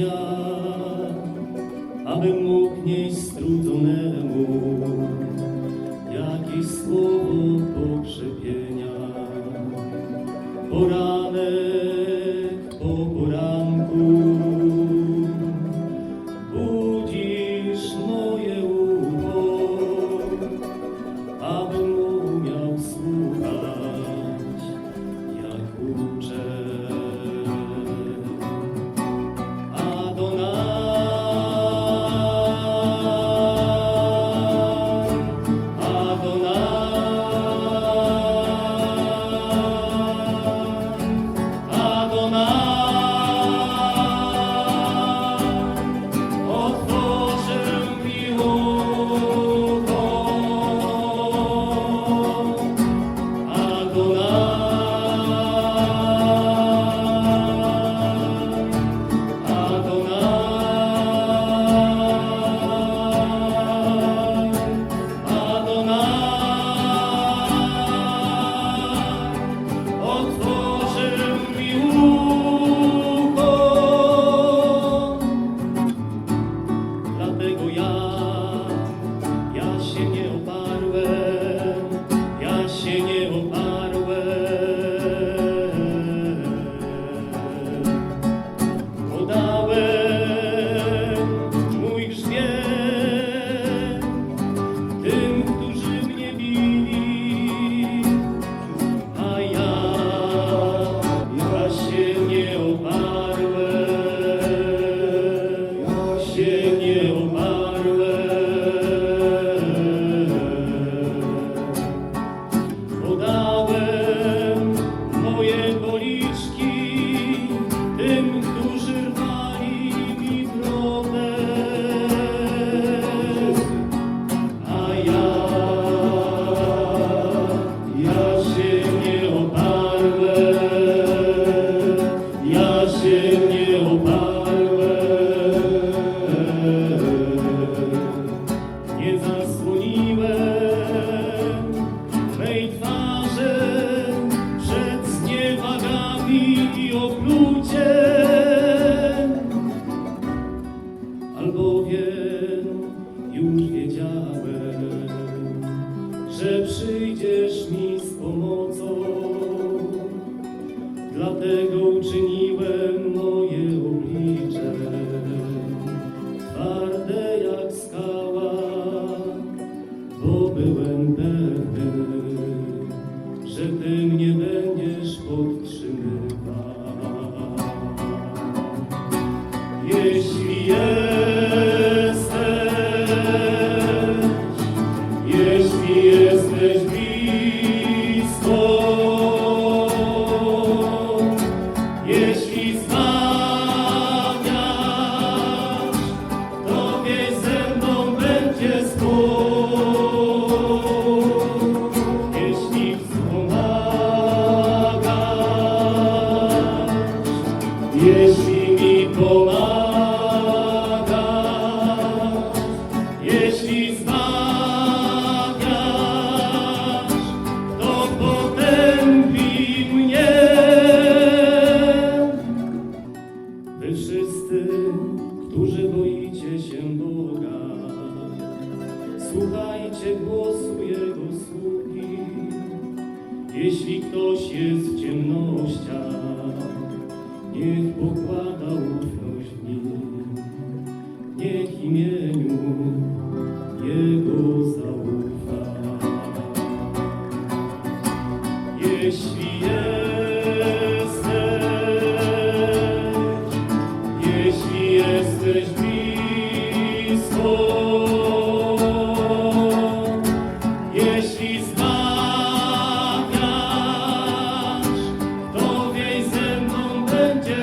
dnia, abym mógł nieść strudnemu jakieś słowo pokrzepienia. Poranek memoria. że przyjdziesz mi z pomocą. Dlatego uczyniłem Słuchajcie głosu Jego sługi, jeśli ktoś jest w ciemnościach, niech pokłada ufność w Nim, niech imieniu Jego zaufa. Jeśli jest and